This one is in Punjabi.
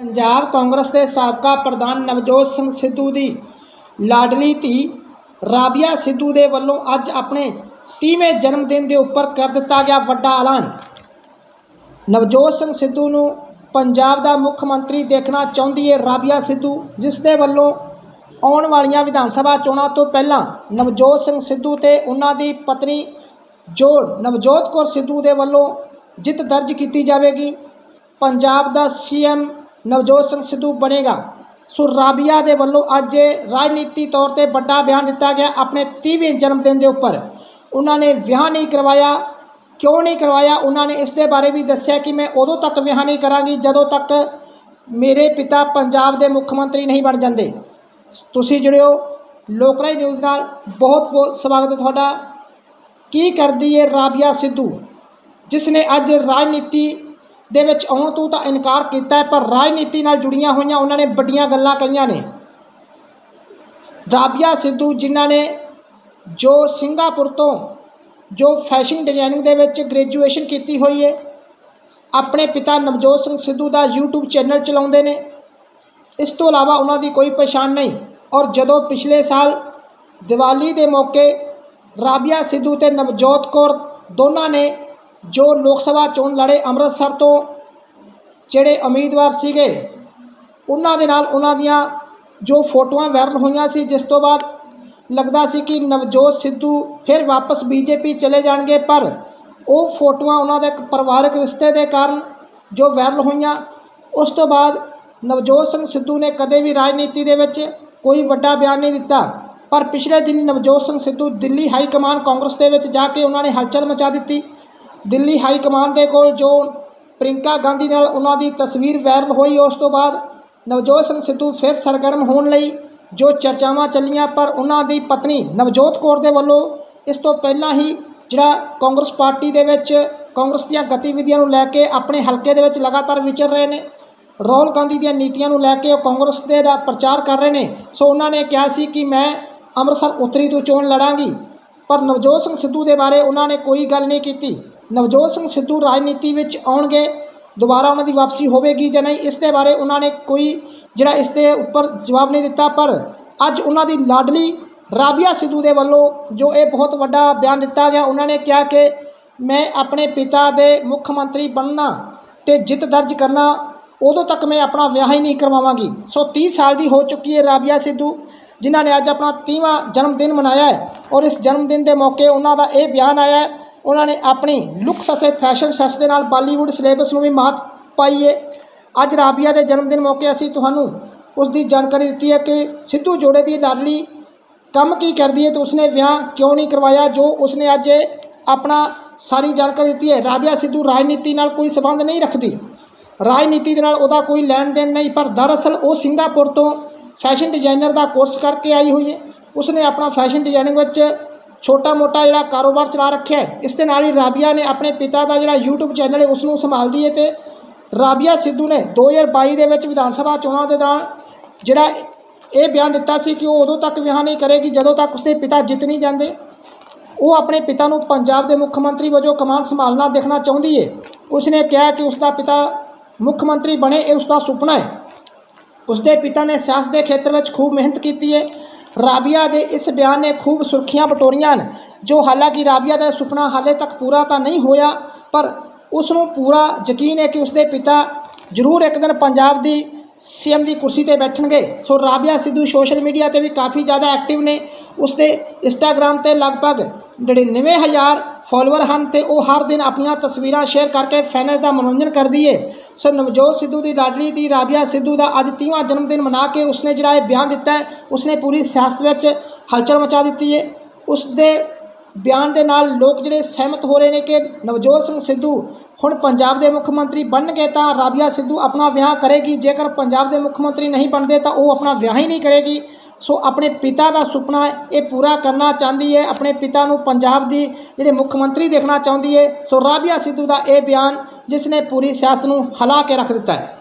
ਪੰਜਾਬ ਕਾਂਗਰਸ ਦੇ ਸਾਬਕਾ ਪ੍ਰਧਾਨ ਨਵਜੋਤ ਸਿੰਘ ਸਿੱਧੂ ਦੀ ਲਾਡਲੀ ਧੀ ਰਾਬੀਆ ਸਿੱਧੂ ਦੇ ਵੱਲੋਂ ਅੱਜ ਆਪਣੇ 30ਵੇਂ ਜਨਮ ਦਿਨ ਦੇ ਉੱਪਰ ਕਰ ਦਿੱਤਾ ਗਿਆ ਵੱਡਾ ਐਲਾਨ। ਨਵਜੋਤ ਸਿੰਘ ਸਿੱਧੂ ਨੂੰ ਪੰਜਾਬ ਦਾ ਮੁੱਖ ਮੰਤਰੀ ਦੇਖਣਾ ਚਾਹੁੰਦੀ ਹੈ ਰਾਬੀਆ ਸਿੱਧੂ, ਜਿਸ ਦੇ ਵੱਲੋਂ ਆਉਣ ਵਾਲੀਆਂ ਵਿਧਾਨ ਸਭਾ ਚੋਣਾਂ ਤੋਂ ਪਹਿਲਾਂ ਨਵਜੋਤ ਸਿੰਘ ਸਿੱਧੂ ਤੇ ਉਹਨਾਂ ਦੀ ਪਤਨੀ ਜੋੜ ਨਵਜੋਤ ਕੌਰ ਸਿੱਧੂ ਦੇ ਵੱਲੋਂ ਜਿੱਤ ਦਰਜ ਕੀਤੀ ਜਾਵੇਗੀ। ਪੰਜਾਬ ਦਾ ਸੀਐਮ ਨਵਜੋਤ ਸਿੰਘ ਸਿੱਧੂ ਬਣੇਗਾ। ਸੋ ਰਾਬੀਆ ਦੇ ਵੱਲੋਂ ਅੱਜ ਰਾਜਨੀਤੀ ਤੌਰ ਤੇ ਵੱਡਾ ਬਿਆਨ ਦਿੱਤਾ ਗਿਆ ਆਪਣੇ 30ਵੇਂ ਜਨਮ ਦਿਨ ਦੇ ਉੱਪਰ। ਉਹਨਾਂ ਨੇ ਵਿਆਹ ਨਹੀਂ ਕਰਵਾਇਆ, ਕਿਉਂ ਨਹੀਂ ਕਰਵਾਇਆ? ਉਹਨਾਂ ਨੇ ਇਸ ਦੇ ਬਾਰੇ ਵੀ ਦੱਸਿਆ ਕਿ ਮੈਂ ਉਦੋਂ ਤੱਕ ਵਿਆਹ ਨਹੀਂ ਕਰਾਂਗੀ ਜਦੋਂ ਤੱਕ ਮੇਰੇ ਪਿਤਾ ਪੰਜਾਬ ਦੇ ਮੁੱਖ ਮੰਤਰੀ ਨਹੀਂ ਬਣ ਜਾਂਦੇ। ਤੁਸੀਂ ਜਿਹੜੇ ਹੋ ਲੋਕਰਾਈ ਨਿਊਜ਼ ਨਾਲ। ਬਹੁਤ ਬਹੁਤ ਸਵਾਗਤ ਹੈ ਤੁਹਾਡਾ। ਕੀ ਕਰਦੀ ਹੈ ਰਾਬੀਆ ਸਿੱਧੂ, ਜਿਸ ਨੇ ਅੱਜ ਰਾਜਨੀਤੀ ਦੇ ਵਿੱਚ ਆਉਣ ਤੋਂ ਤਾਂ ਇਨਕਾਰ ਕੀਤਾ ਪਰ ਰਾਜਨੀਤੀ ਨਾਲ ਜੁੜੀਆਂ ਹੋਈਆਂ ਉਹਨਾਂ ਨੇ ਵੱਡੀਆਂ ਗੱਲਾਂ ਕਹੀਆਂ ਨੇ। ਰਾਬੀਆ ਸਿੱਧੂ ਜਿਨ੍ਹਾਂ ਨੇ ਜੋ ਸਿੰਗਾਪੁਰ ਤੋਂ ਜੋ ਫੈਸ਼ਨ ਡਿਜ਼ਾਈਨਿੰਗ ਦੇ ਵਿੱਚ ਗ੍ਰੈਜੂਏਸ਼ਨ ਕੀਤੀ ਹੋਈ ਹੈ, ਆਪਣੇ ਪਿਤਾ ਨਵਜੋਤ ਸਿੰਘ ਸਿੱਧੂ ਦਾ YouTube ਚੈਨਲ ਚਲਾਉਂਦੇ ਨੇ। ਇਸ ਤੋਂ ਇਲਾਵਾ ਉਹਨਾਂ ਦੀ ਕੋਈ ਪਛਾਣ ਨਹੀਂ। ਔਰ ਜਦੋਂ ਪਿਛਲੇ ਸਾਲ ਦੀਵਾਲੀ ਦੇ ਮੌਕੇ ਰਾਬੀਆ ਸਿੱਧੂ ਤੇ ਨਵਜੋਤ ਕੌਰ ਦੋਨਾਂ ਨੇ ਜੋ ਲੋਕ ਸਭਾ ਚੋਣ ਲੜੇ ਅੰਮ੍ਰਿਤਸਰ ਤੋਂ ਜਿਹੜੇ ਉਮੀਦਵਾਰ ਸੀਗੇ, ਉਹਨਾਂ ਦੇ ਨਾਲ ਉਹਨਾਂ ਦੀਆਂ ਜੋ ਫੋਟੋਆਂ ਵਾਇਰਲ ਹੋਈਆਂ ਸੀ, ਜਿਸ ਤੋਂ ਬਾਅਦ ਲੱਗਦਾ ਸੀ ਕਿ ਨਵਜੋਤ ਸਿੱਧੂ ਫਿਰ ਵਾਪਸ ਬੀਜੇਪੀ ਚਲੇ ਜਾਣਗੇ, ਪਰ ਉਹ ਫੋਟੋਆਂ ਉਹਨਾਂ ਦੇ ਇੱਕ ਪਰਿਵਾਰਕ ਰਿਸ਼ਤੇ ਦੇ ਕਾਰਨ ਜੋ ਵਾਇਰਲ ਹੋਈਆਂ, ਉਸ ਤੋਂ ਬਾਅਦ ਨਵਜੋਤ ਸਿੰਘ ਸਿੱਧੂ ਨੇ ਕਦੇ ਵੀ ਰਾਜਨੀਤੀ ਦੇ ਵਿੱਚ ਕੋਈ ਵੱਡਾ ਬਿਆਨ ਨਹੀਂ ਦਿੱਤਾ। ਪਰ ਪਿਛਲੇ ਦਿਨ ਨਵਜੋਤ ਸਿੰਘ ਸਿੱਧੂ ਦਿੱਲੀ ਹਾਈ ਕਮਾਨ ਕਾਂਗਰਸ ਦੇ ਵਿੱਚ ਜਾ ਕੇ ਉਹਨਾਂ ਨੇ ਹਲਚਲ ਮਚਾ ਦਿੱਤੀ। ਦਿੱਲੀ ਹਾਈ ਕਮਾਨ ਦੇ ਕੋਲ ਜੋ ਪ੍ਰਿੰਕਾ ਗਾਂਧੀ ਨਾਲ ਉਹਨਾਂ ਦੀ ਤਸਵੀਰ ਵਾਇਰਲ ਹੋਈ, ਉਸ ਤੋਂ ਬਾਅਦ ਨਵਜੋਤ ਸਿੰਘ ਸਿੱਧੂ ਫਿਰ ਸਰਗਰਮ ਹੋਣ ਲਈ ਜੋ ਚਰਚਾਵਾਂ ਚੱਲੀਆਂ, ਪਰ ਉਹਨਾਂ ਦੀ ਪਤਨੀ ਨਵਜੋਤ ਕੌਰ ਦੇ ਵੱਲੋਂ ਇਸ ਤੋਂ ਪਹਿਲਾਂ ਹੀ ਜਿਹੜਾ ਕਾਂਗਰਸ ਪਾਰਟੀ ਦੇ ਵਿੱਚ ਕਾਂਗਰਸ ਦੀਆਂ ਗਤੀਵਿਧੀਆਂ ਨੂੰ ਲੈ ਕੇ ਆਪਣੇ ਹਲਕੇ ਦੇ ਵਿੱਚ ਲਗਾਤਾਰ ਵਿਚਰ ਰਹੇ ਨੇ, ਰਾਹੁਲ ਗਾਂਧੀ ਦੀਆਂ ਨੀਤੀਆਂ ਨੂੰ ਲੈ ਕੇ ਉਹ ਕਾਂਗਰਸ ਦੇ ਦਾ ਪ੍ਰਚਾਰ ਕਰ ਰਹੇ ਨੇ। ਸੋ ਉਹਨਾਂ ਨੇ ਕਿਹਾ ਸੀ ਕਿ ਮੈਂ ਅੰਮ੍ਰਿਤਸਰ ਉੱਤਰੀ ਤੋਂ ਚੋਣ ਲੜਾਂਗੀ, ਪਰ ਨਵਜੋਤ ਸਿੰਘ ਸਿੱਧੂ ਦੇ ਬਾਰੇ ਉਹਨਾਂ ਨੇ ਕੋਈ ਗੱਲ ਨਹੀਂ ਕੀਤੀ। ਨਵਜੋਤ ਸਿੰਘ ਸਿੱਧੂ ਰਾਜਨੀਤੀ ਵਿੱਚ ਆਉਣਗੇ, ਦੁਬਾਰਾ ਉਹਨਾਂ ਦੀ ਵਾਪਸੀ ਹੋਵੇਗੀ ਜਾਂ ਨਹੀਂ, ਇਸ ਦੇ ਬਾਰੇ ਉਹਨਾਂ ਨੇ ਕੋਈ ਜਿਹੜਾ ਇਸ ਦੇ ਉੱਪਰ ਜਵਾਬ ਨਹੀਂ ਦਿੱਤਾ, ਪਰ ਅੱਜ ਉਹਨਾਂ ਦੀ ਲਾਡਲੀ ਰਾਬੀਆ ਸਿੱਧੂ ਦੇ ਵੱਲੋਂ ਜੋ ਇਹ ਬਹੁਤ ਵੱਡਾ ਬਿਆਨ ਦਿੱਤਾ ਗਿਆ, ਉਹਨਾਂ ਨੇ ਕਿਹਾ ਕਿ ਮੈਂ ਆਪਣੇ ਪਿਤਾ ਦੇ ਮੁੱਖ ਮੰਤਰੀ ਬਣਨਾ ਤੇ ਜਿੱਤ ਦਰਜ ਕਰਨਾ, ਉਦੋਂ ਤੱਕ ਮੈਂ ਆਪਣਾ ਵਿਆਹ ਹੀ ਨਹੀਂ ਕਰਵਾਵਾਂਗੀ। ਸੋ 30 ਸਾਲ ਦੀ ਹੋ ਚੁੱਕੀ ਹੈ ਰਾਬੀਆ ਸਿੱਧੂ, ਜਿਨ੍ਹਾਂ ਨੇ ਅੱਜ ਆਪਣਾ 30ਵਾਂ ਜਨਮ ਦਿਨ ਮਨਾਇਆ ਹੈ ਔਰ ਇਸ ਜਨਮ ਦਿਨ ਦੇ ਮੌਕੇ ਉਹਨਾਂ ਦਾ ਇਹ ਬਿਆਨ ਆਇਆ ਹੈ ਉਹਨਾਂ ਨੇ ਆਪਣੀ ਲੁੱਕਸ ਅਤੇ ਫੈਸ਼ਨ ਸੈਂਸ ਦੇ ਨਾਲ ਬਾਲੀਵੁੱਡ ਸਿਲੇਬਸ ਨੂੰ ਵੀ ਮਾਤ ਪਾਈ ਹੈ ਅੱਜ ਰਾਬੀਆ ਦੇ ਜਨਮ ਦਿਨ ਮੌਕੇ ਅਸੀਂ ਤੁਹਾਨੂੰ ਉਸ ਦੀ ਜਾਣਕਾਰੀ ਦਿੱਤੀ ਹੈ ਕਿ ਸਿੱਧੂ ਜੋੜੇ ਦੀ ਲਾਡਲੀ ਕੰਮ ਕੀ ਕਰਦੀ ਹੈ ਤੇ ਉਸਨੇ ਵਿਆਹ ਕਿਉਂ ਨਹੀਂ ਕਰਵਾਇਆ, ਜੋ ਉਸਨੇ ਅੱਜ ਆਪਣਾ ਸਾਰੀ ਜਾਣਕਾਰੀ ਦਿੱਤੀ ਹੈ। ਰਾਬੀਆ ਸਿੱਧੂ ਰਾਜਨੀਤੀ ਨਾਲ ਕੋਈ ਸਬੰਧ ਨਹੀਂ ਰੱਖਦੀ। ਰਾਜਨੀਤੀ ਦੇ ਨਾਲ ਉਹਦਾ ਕੋਈ ਲੈਣ ਦੇਣ ਨਹੀਂ, ਪਰ ਦਰਅਸਲ ਉਹ ਸਿੰਗਾਪੁਰ ਤੋਂ ਫੈਸ਼ਨ ਡਿਜ਼ਾਈਨਰ ਦਾ ਕੋਰਸ ਕਰਕੇ ਆਈ ਹੋਈ ਹੈ ਉਸਨੇ ਆਪਣਾ ਫੈਸ਼ਨ ਡਿਜ਼ਾਈਨਿੰਗ ਵਿੱਚ ਛੋਟਾ ਮੋਟਾ ਜਿਹੜਾ ਕਾਰੋਬਾਰ ਚਲਾ ਰੱਖਿਆ ਇਸ ਦੇ ਨਾਲ ਹੀ ਰਾਬੀਆ ਨੇ ਆਪਣੇ ਪਿਤਾ ਦਾ ਜਿਹੜਾ YouTube ਚੈਨਲ ਹੈ ਉਸ ਨੂੰ ਸੰਭਾਲਦੀ ਹੈ ਤੇ ਰਾਬੀਆ ਸਿੱਧੂ ਨੇ 2022 ਦੇ ਵਿੱਚ ਵਿਧਾਨ ਸਭਾ ਚੋਣਾਂ ਦੇ ਦੌਰਾਨ ਜਿਹੜਾ ਇਹ ਬਿਆਨ ਦਿੱਤਾ ਸੀ ਕਿ ਉਹ ਉਦੋਂ ਤੱਕ ਵਿਆਹ ਨਹੀਂ ਕਰੇਗੀ, ਜਦੋਂ ਤੱਕ ਉਸਦੇ ਪਿਤਾ ਜਿੱਤ ਨਹੀਂ ਜਾਂਦੇ। ਉਹ ਆਪਣੇ ਪਿਤਾ ਨੂੰ ਪੰਜਾਬ ਦੇ ਮੁੱਖ ਮੰਤਰੀ ਵਜੋਂ ਕਮਾਨ ਸੰਭਾਲਣਾ ਦੇਖਣਾ ਚਾਹੁੰਦੀ ਹੈ ਉਸਨੇ ਕਿਹਾ ਕਿ ਉਸਦਾ ਪਿਤਾ ਮੁੱਖ ਮੰਤਰੀ ਬਣੇ, ਇਹ ਉਸਦਾ ਸੁਪਨਾ ਹੈ। ਉਸਦੇ ਪਿਤਾ ਨੇ ਸਿਆਸਤ ਦੇ ਖੇਤਰ ਵਿੱਚ ਖੂਬ ਮਿਹਨਤ ਕੀਤੀ ਹੈ ਰਾਬੀਆ ਦੇ ਇਸ ਬਿਆਨ ਨੇ ਖੂਬ ਸੁਰਖੀਆਂ ਬਟੋਰੀਆਂ ਹਨ, ਜੋ ਹਾਲਾਂਕਿ ਰਾਬੀਆ ਦਾ ਸੁਪਨਾ ਹਾਲੇ ਤੱਕ ਪੂਰਾ ਤਾਂ ਨਹੀਂ ਹੋਇਆ, ਪਰ ਉਸ ਨੂੰ ਪੂਰਾ ਯਕੀਨ ਹੈ ਕਿ ਉਸਦੇ ਪਿਤਾ ਜ਼ਰੂਰ ਇੱਕ ਦਿਨ ਪੰਜਾਬ ਦੀ ਸੀਐਮ ਦੀ ਕੁਰਸੀ ਤੇ ਬੈਠਣਗੇ। So Rabia Sidhu social media ਤੇ ਵੀ ਕਾਫੀ ਜ਼ਿਆਦਾ ਐਕਟਿਵ ਨੇ, ਉਸਦੇ ਇੰਸਟਾਗ੍ਰam ਤੇ ਲਗਭਗ 99000 ਫਾਲੋਅਰ ਹਨ ਤੇ ਉਹ ਹਰ ਦਿਨ ਆਪਣੀਆਂ ਤਸਵੀਰਾਂ ਸ਼ੇਅਰ ਕਰਕੇ ਫੈਨਸ ਦਾ ਮਨੋਰੰਜਨ ਕਰਦੀ ਏ ਸੋ ਨਵਜੋਤ ਸਿੱਧੂ ਦੀ ਲਾਡਲੀ ਦੀ ਰਾਬੀਆ ਸਿੱਧੂ ਦਾ ਅੱਜ 30ਵਾਂ ਜਨਮ ਦਿਨ ਮਨਾ ਕੇ ਉਸਨੇ ਜਿਹੜਾ ਇਹ ਬਿਆਨ ਦਿੱਤਾ ਉਸਨੇ ਪੂਰੀ ਸਿਆਸਤ ਵਿੱਚ ਹਲਚਲ ਮਚਾ ਦਿੱਤੀ ਏ ਉਸ ਦੇ ਬਿਆਨ ਦੇ ਨਾਲ ਲੋਕ ਜਿਹੜੇ ਸਹਿਮਤ ਹੋ ਰਹੇ ਨੇ ਕਿ ਨਵਜੋਤ ਸਿੰਘ ਸਿੱਧੂ ਹੁਣ ਪੰਜਾਬ ਦੇ ਮੁੱਖ ਮੰਤਰੀ ਬਣਨਗੇ ਤਾਂ ਰਾਬੀਆ ਸਿੱਧੂ ਆਪਣਾ ਵਿਆਹ ਕਰੇਗੀ, ਜੇਕਰ ਪੰਜਾਬ ਦੇ ਮੁੱਖ ਮੰਤਰੀ ਨਹੀਂ ਬਣਦੇ ਤਾਂ ਉਹ ਆਪਣਾ ਵਿਆਹ ਹੀ ਨਹੀਂ ਕਰੇਗੀ। ਸੋ ਆਪਣੇ ਪਿਤਾ ਦਾ ਸੁਪਨਾ ਇਹ ਪੂਰਾ ਕਰਨਾ ਚਾਹੁੰਦੀ ਹੈ, ਆਪਣੇ ਪਿਤਾ ਨੂੰ ਪੰਜਾਬ ਦੀ ਜਿਹੜੇ ਮੁੱਖ ਮੰਤਰੀ ਦੇਖਣਾ ਚਾਹੁੰਦੀ ਹੈ, ਸੋ ਰਾਬੀਆ ਸਿੱਧੂ ਦਾ ਇਹ ਬਿਆਨ ਜਿਸ ਨੇ ਪੂਰੀ ਸਿਆਸਤ ਨੂੰ ਹਿਲਾ ਕੇ ਰੱਖ ਦਿੱਤਾ ਹੈ।